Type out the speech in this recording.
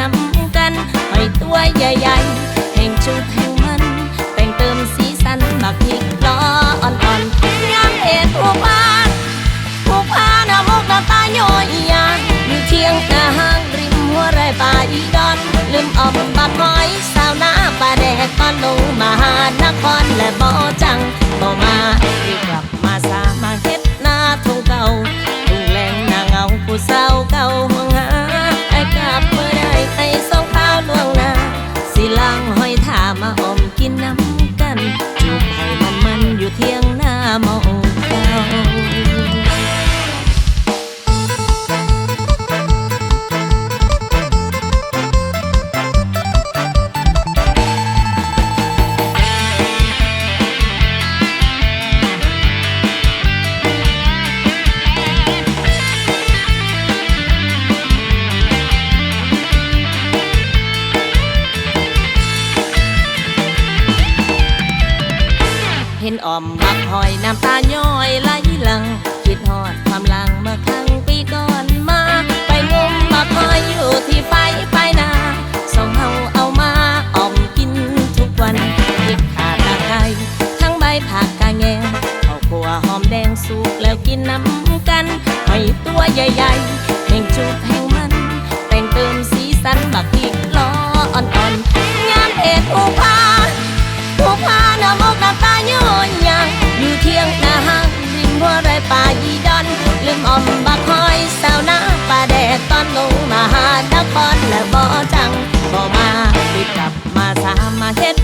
นำกันหอยตัวใหญ่ๆแห่งชุดแห่งมัน แต่งเติมสีสันมักพริกล้ออ่อนๆงามเอ็ดผู้พานผู้พานอมกตาโยยานอยู่เทียงกะห้างริมหัวไรป่าอีดอน ลืมอมบักหอยสาวหน้าป่าแดกก้อนลงมหานครและบ่จังบ่มา ออมบักหอยน้ำตาย้อยไหลหลัง คิดฮอดความหลังเมื่อครั้งปีก่อนมา ไปงมบักหอยอยู่ที่ไฟไปนาสองเฮาเอามาออมกินทุกวันพริกขาตะไคร้ทั้งใบผักกาแงงข้าวคั่วหอมแดงสุกแล้วกินน้ำกันหอยตัวใหญ่ๆ มาไปกลับมาสามาเฮ็ด